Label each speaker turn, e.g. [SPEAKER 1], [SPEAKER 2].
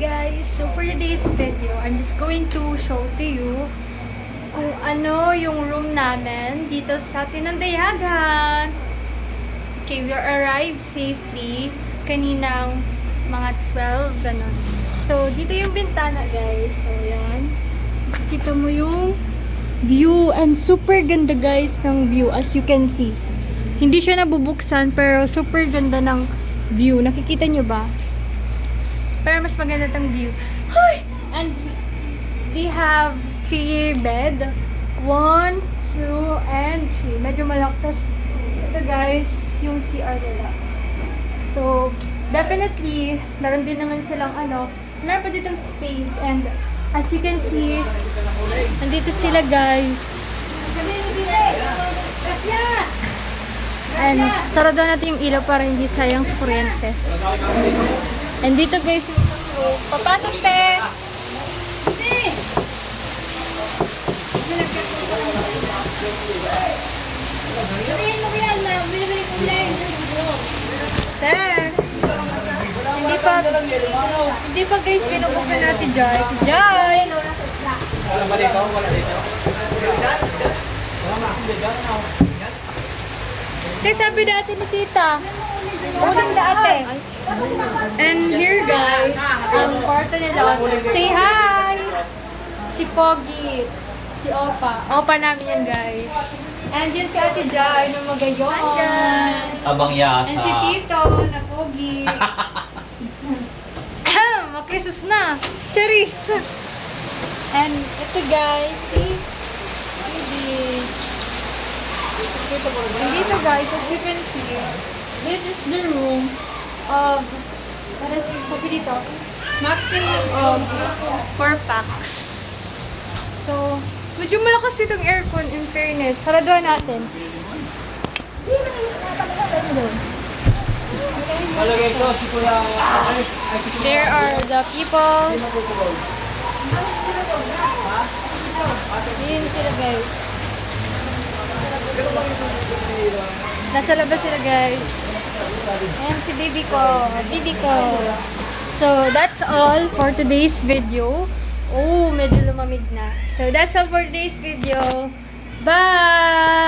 [SPEAKER 1] guys, so for today's video, I'm just going to show to you kung ano yung room namin dito sa Tinandayagan. Okay, we arrived safely kaninang mga 12, ganun. So, dito yung bintana guys. So, yan. Kita mo yung view and super ganda guys ng view as you can see. Hindi siya nabubuksan pero super ganda ng view. Nakikita nyo ba? Pero mas maganda tong view. Hi! And they have three bed. One, two, and three. Medyo malaktas. Ito guys, yung CR nila. So, definitely, meron din naman silang ano, meron pa ditong space. And as you can see, nandito sila guys. And sarado natin yung ilaw para hindi sayang sa kuryente. And dito guys yung room. Papasok te! Te! Hindi pa, hindi pa guys binubukan natin Joy. Joy!
[SPEAKER 2] Wala ba dito? Wala dito.
[SPEAKER 1] Te, sabi dati ni tita. Unang dati. And here guys, ang kwarto nila. Say hi! Si Pogi. Si Opa. Opa namin yan guys. And yun si Ate Jai na magayon.
[SPEAKER 2] Abang yasa.
[SPEAKER 1] And si Tito na Pogi. Makrisus na. Charis. And ito guys, si Baby. And dito guys, as you can see, this is the room of, is sabi dito? Maximum of 4 packs. So, medyo malakas itong aircon in fairness. Saraduhan natin. There are the people. Yun sila guys. Nasa labas sila guys. Ayan si baby ko. Baby ko. So, that's all for today's video. Oh, medyo lumamig na. So, that's all for today's video. Bye!